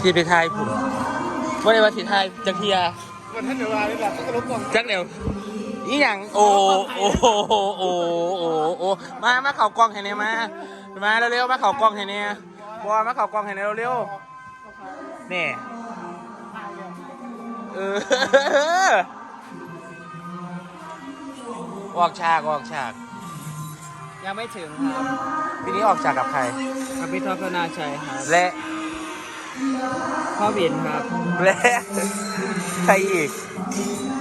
ที่ไปทายผมว่าได้ว่าสิทายจักเทียวันท่านเดี๋ยวมาเลยแบบต้องรบกวนจักเดียวนี่อย่างโอ้โอ้โอ้โอ้โอ้โอ้มามาเข่ากล้องให้เนี่ยมามาเร็วๆมาเข่ากล้องให้เนี่ยบัวมาเข่ากล้องให้เนี่ยเร็วๆนี่เออออกฉากออกฉาก ยังไม่ถึงครับปีนี้ออกฉากกับใครกับพี่ท็อปธนาชัยครับและพ่อบินครับ และใครอีก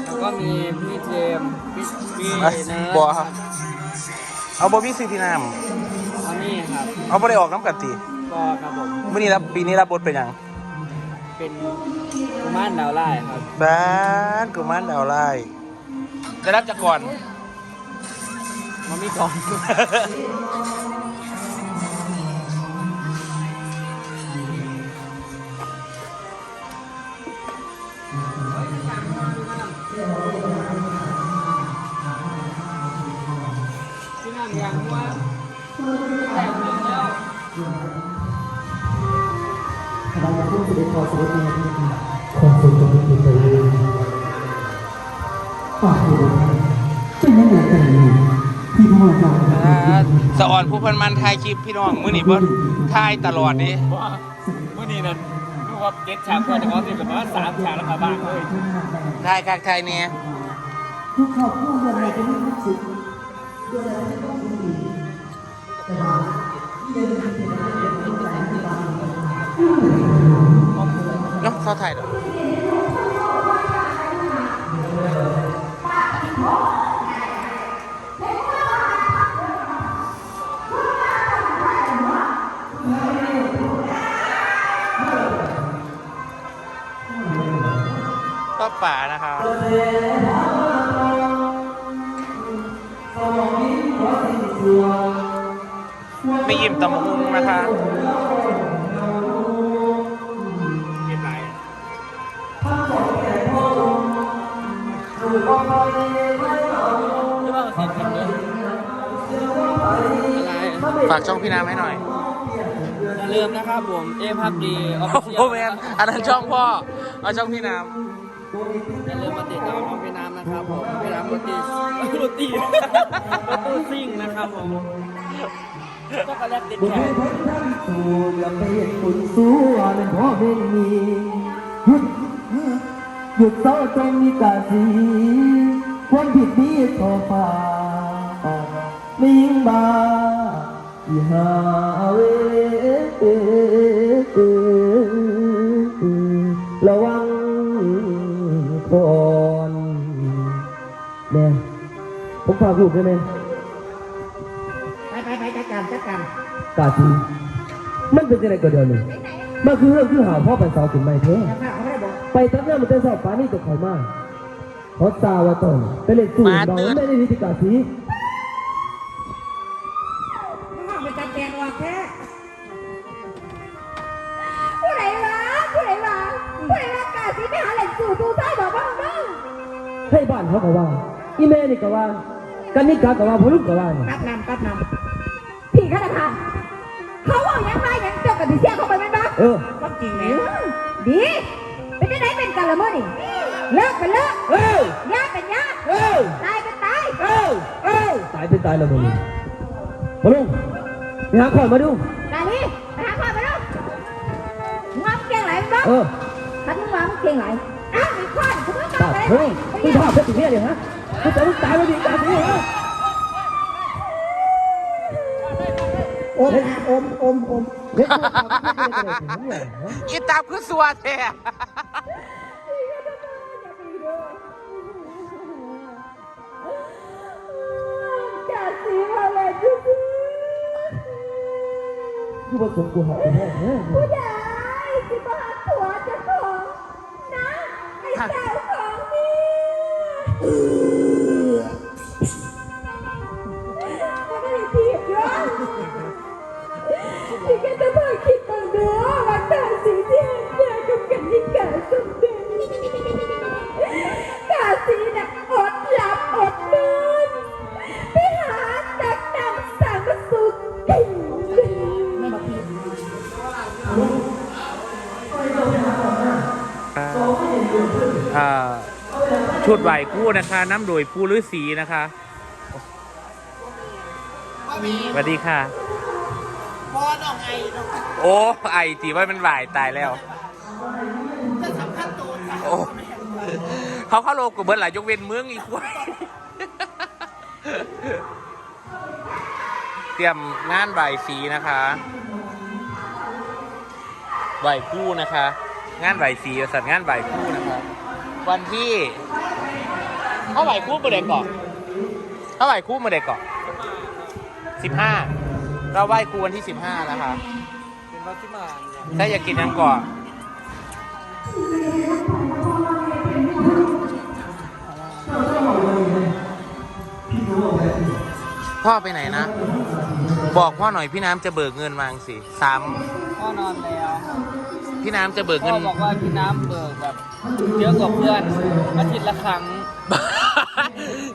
แล้วก็มีพี่เจมส์พี่พี่เอ้ยเนิร์ดบัวครับ เอาบอบี้ซีพีนามอันนี้ครับเอาบ่ได้ออกน้ำกันตีก็ครับผมมื่อนี้รับปีนี้รับบทเป็นหยัง เป็นกุมารดาวไล่ครับบ้านกุมารดาวไล่จะรับจากก่อน มันมีก่อน ที่นั่นยังว่าแต่งแล้ว เราจะพูดสุดพอสุดแม่ความสุขจะไม่ติดไปเลยฝากดูเป็นยังไงกันนี่ที่พ่อเราอ่า สะอ่อนผู้เพันมันถ่ายคลิปพี่น้องมื่อนี้เบิ้ลถ่ายตลอดนี่ว่าเมื่อนี้นั้นดูว่าเก็ตฉากก่อนแต่ว่าที่แบบว่าสามฉากแล้วค่ะบ้างเลยถ่ายคักถ่ายเนี่ยทุกครอบครัวรวมในกันนี้ทุกสุขด้วยอะไรที่ต้องดีแต่ว่าที่เดินทางเป็นอะไรเป็นอะไรที่บ้านเนาะเขาถ่ายเหรอ ป้าป่านะครับไม่ยิ้มตะมุงนะคะเก็บไรไม่ว่าสิทำเลยอะไรฝากช่องพี่น้ำให้หน่อยอย่าลืมนะครับผม เอพับดีออฟโอ้ฟิโหเชียลแมนอันนั้นช่องพ่อ เอาช่องพี่น้ อย่าลืมมาติดตามน้องพี่น้ำนะครับผมพี่น้ำโรตีโรตีโรตีซิ่งนะครับผมช็อกโกแลตติดบุญแขให้นพ้นทั้งสู่อยาไปเห็นบุญสู้ว่าเป็นพ่อเป็นมีหยุดหยุดเศร้าจงมีกาสีความผิดนี้ขอฝ่าไม่ยิงบาอย่าหาเวระวัง ก่อนแม่ผมฝากลูกด้วยแม่ไปไปไปจัดการจัดการกาทีมันเป็นยังไงก็เดียวนี่มันคือเรื่องคือหาพ่อไปสาวขึ้นไม่แท้จะพาเขาไม่ได้บอกไปตัดหน้ามันจะสอบปานี่ตกข่อยมากเพราะตาวาตอนไปเล่นสูงเราไม่ได้นิติกาทีห้องไปจัดแจงออกแค่ผู้ใดวะผู้ใดวะผู้ใดวะกาสีไปหาแหล่งสู่ดูใต้บอกบ้า งบ้างให้บ้านเขาก็ว่า อีเมนี่ก็ว่ากันนิกาก็ว่าพลุกก็ว่านี่ตัดนำตัดนำพี่ข้าราชการเขาบอกยังไงยังเจ้ากับดิเซียเขาไปไหมบ้างเออก็จริงแล้วดี เป็นที่ไหนเป็นกันละมื่อนี่เลิกเป็นเลิกเออญาติเป็นญาติเออตายเป็นตายเออเออตายเป็นตายแล้วมึงมาลุงไปหาข่อยมาดูกาลีไปหาพ่อไปลูกมึงเอาเกียงไหลบ้างเออถ้ามึงวางเกียงไหลอ้าวมีข้อคุณต้องปาการดอะไรเฮ้ย มึงพาเพชรถึงเนี่ยเนี่ยฮะมึงจะมึงตายแล้วดิกาทีเหรอโอมโอมโอมโอมเฮ้ยมึงพาเพชรถึงเนี่ยฮะำอีตับคือสัวแท้จ่าสีมาเลยจุ๊บคือผสมกูหักไปแน่ ชุดไหวคู่นะคะ น้ำโดยปูฤาษีนะคะสวัสดีค่ะพ่อน้องไอโอ้ไอตีว่ามันไหวตายแล้วโอ้ เขาเข้าโลกกับเบิร์ดหลายยกเว้นเมืองอีกคนเตรียมงานไหวสีนะคะไหวคู่นะคะ งานไหวสีสัตว์งานไหวคู่นะคะ วันที่ เท่าไหร่คู่เมื่อใดก่อนเท่าไหร่คู่เมื่อใดก่อนสิบห้าเราไหว้ครูวันที่สิบห้านะคะเป็นวัดที่มาเนี่ยถ้าอยากกินน้ำก่อนพ่อไปไหนนะ บอกพ่อหน่อยพี่น้ำจะเบิกเงินมาสิสามพ่อนอนแล้ว พี่น้ำจะเบิกพ่เงิอน บอกว่าพี่น้ำเบิกแบบเยอะกว่าเพื่อนอาทิตย์ละครั้ง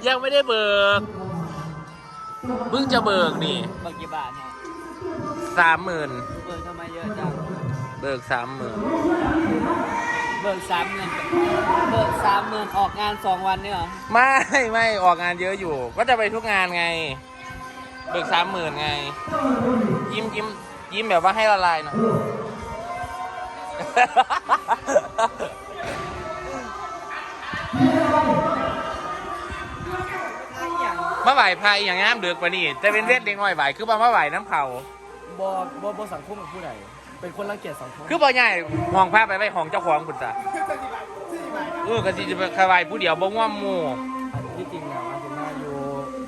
ยังไม่ได้เบิกเพิ่งจะเบิกนี่เบิกกี่บาทเนี่ยสามหมื่นเบิกทำไมเยอะจังเบิกสามหมื่นเบิกสามหมื่นเบิกสามหมื่นออกงานสองวันเนี่ยเหรอไม่ไม่ออกงานเยอะอยู่ ก็จะไปทุกงานไง เบิกสามหมื่นไง ยิ้มยิ้มยิ้มแบบว่าให้ละลายหน่อย มาไหวพายอย่างงามเดือกกว่านี่จะเป็นเวทเด็กน้อยไหวคือบ่มาไหวน้ำเผาบอบอบอสังคมกับผู้ใดเป็นคนรังเกียจสังคมคือบ่ใหญ่ห้องผ้าไปไว้ห้องเจ้าของคุณจ้ะเออก็สิจะไปคาวายผู้เดียวบ่ง่วมหมู่ที่จริงแล้วอาคุณแม่อยู่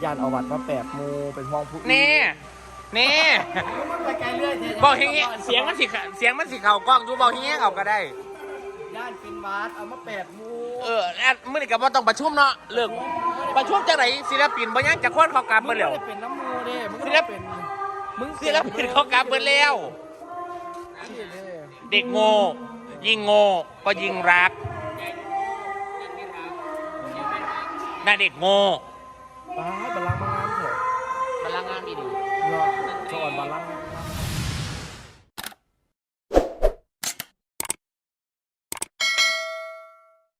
ยานเอาวัดมาแปดมูเป็นห้องผู้นี่ นี่ไปไกลเรื่อยบอกอย่างงี้เสียงมันสิเข้าเสียงมันสิเข่ากล้องอยู่บอกอย่างงี้เอาก็ได้ ย่านเป็นวัดเอามาแปดมูเออแอดมื้อนี้ก็บ่ต้องประชุมเนาะเรื่องประชุมจังไดศิลปินบ่ยังจะคนเขากลับมึเบิงดไม่แล้วได้เป็นน้ำมูเด้มึงศิก็ลปเป็นมึงศิลปินเขากลับเบิดแล้วนี่เด้เด็กโง่ยิ่งโง่ก็ยิ่งรักน่าเด็กโง่ป้าบัลลังก์มา งามเ